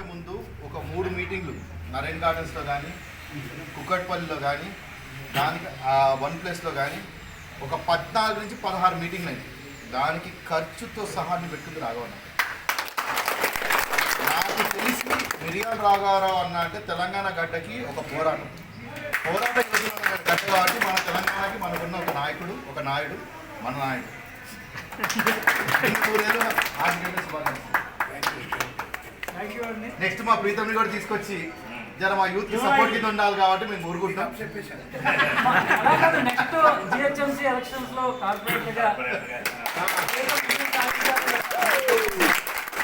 కంటే ముందు ఒక మూడు మీటింగ్లు నరేన్ గార్డెన్స్లో కానీ కుక్కట్పల్లిలో కానీ దానికి ఆ వన్ ప్లేస్లో కానీ ఒక పద్నాలుగు నుంచి పదహారు మీటింగ్లు అయింది దానికి ఖర్చుతో సహాన్ని పెట్టుకుంది రాఘవన్న. నాకు తెలిసి మిరియాల రాఘవరావు అన్న అంటే తెలంగాణ గడ్డకి ఒక పోరాటం. పోరాటం గడ్డ కాబట్టి మన తెలంగాణకి మనకున్న ఒక నాయకుడు ఒక నాయుడు మన నాయుడు. నూరేళ్ళు నెక్స్ట్ మా ప్రీతంని కూడా తీసుకొచ్చి జర మా యూత్ సపోర్ట్ కింద ఉండాలి కాబట్టి మేము ఊరుకుంటాం. నెక్స్ట్ జిహెచ్ఎంసీ ఎలక్షన్స్లో కార్పొరేట్గా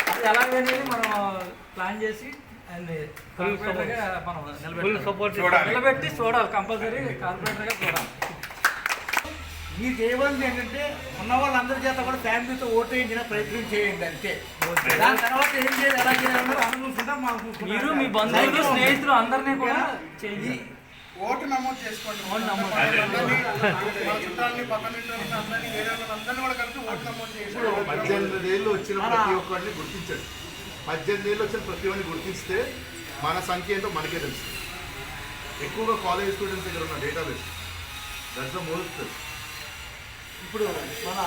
అది ఎలాగనేది మనం ప్లాన్ చేసి అండ్ కార్పొరేటర్గా మనం నిలబెట్టి చూడాలి కంపల్సరీ కార్పొరేటర్గా చూడాలి. మీరు చేయవలసింది ఏంటంటే ఉన్న వాళ్ళందరి చేత కూడా ఫ్యామిలీతో ఓటు వేయించిన ప్రయత్నం చేయండి అంతే. దాని తర్వాత ఏం చేయాలి ఎలా చేయాలి మనం చూసుకుంటాం మనం చూసుకుంటాం. మీరు మీ బంధువులు స్నేహితులు అందరినీ కూడా చేయి ఓటు నమోదు చేసుకోండి. అందరినీ, చుట్టాలని పక్కన అందరినీ వేరే వాళ్ళందరినీ కూడా కలిపి ఓటు నమోదు చేసుకోండి పద్దెనిమిది ఏళ్ళు వచ్చిన ప్రతి ఒక్కరిని గుర్తించండి. పద్దెనిమిది ఏళ్ళు వచ్చిన ప్రతి ఒక్కరిని గుర్తిస్తే మన సంఖ్య ఏంటో మనకే తెలుసు ఎక్కువగా కాలేజ్ స్టూడెంట్స్ దగ్గర ఉన్న డేటాబేస్ దట్స్ ద మోస్ట్ ఇప్పుడు మన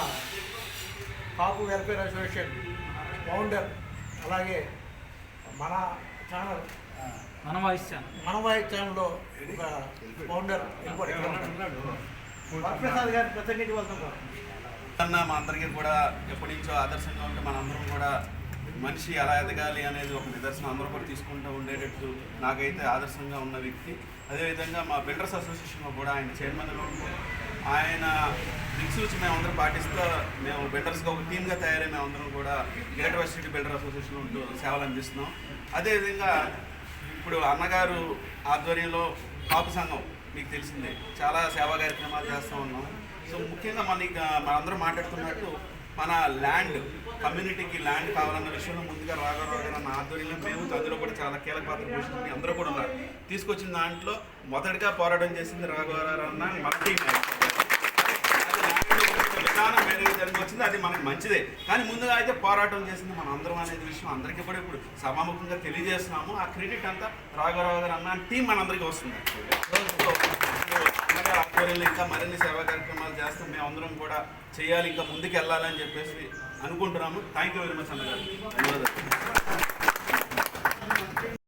కాపు వెల్ఫేర్ అసోసియేషన్ ఫౌండర్ అలాగే మన ఛానల్ మన వాయిస్ ఛానల్. మన వాయి ఛానల్లో ఒక ఫౌండర్ ఇంకోటి వరప్రసాద్ గారిని ప్రసంగించవలసిన అన్న మా అందరికీ కూడా ఎప్పటి నుంచో ఆదర్శంగా ఉంటే మనందరం కూడా మనిషి ఎలా ఎదగాలి అనేది ఒక నిదర్శనం అందరూ కూడా తీసుకుంటూ ఉండేటట్టు నాకైతే ఆదర్శంగా ఉన్న వ్యక్తి. అదేవిధంగా మా బిల్డర్స్ అసోసియేషన్లో కూడా ఆయన చైర్మన్గా ఉంటూ ఆయన దిక్సూచి మేమందరం పాటిస్తూ మేము బిల్డర్స్గా ఒక టీమ్గా తయారై మేమందరం కూడా greater west city builder association ఉంటూ సేవలు అందిస్తున్నాం. అదేవిధంగా ఇప్పుడు అన్నగారు ఆధ్వర్యంలో కాపు సంఘం మీకు తెలిసిందే. చాలా సేవా కార్యక్రమాలు చేస్తూ ఉన్నాం. సో ముఖ్యంగా మన మనందరం మాట్లాడుతున్నట్టు మన ల్యాండ్ కమ్యూనిటీకి ల్యాండ్ కావాలన్న విషయంలో ముందుగా రాఘవరావు గారు అన్న ఆధ్వర్యంలో మేము అందులో కూడా చాలా కీలక పాత్ర పోషించి అందరూ కూడా ఉన్నారు. తీసుకొచ్చిన దాంట్లో మొదటిగా పోరాటం చేసింది రాఘవరావు అన్న మన టీం విధానం వేరే విధంగా వచ్చింది అది మనకు మంచిదే. కానీ ముందుగా అయితే పోరాటం చేసింది మన అందరం అనేది విషయం. అందరికీ కూడా ఇప్పుడు సభాముఖంగా తెలియజేస్తున్నాము. ఆ క్రెడిట్ అంతా రాఘవరావు గారు అన్న టీం మనందరికీ వస్తుంది. ఆధ్వర్యంలో ఇంకా మరిన్ని సేవా కార్యక్రమాలు చేస్తాం. మేమందరం కూడా చేయాలి ఇంకా ముందుకు వెళ్ళాలని చెప్పేసి అనుకుంటున్నాము. థ్యాంక్ యూ వెరీ మచ్ అన్నగారు. ధన్యవాదాలు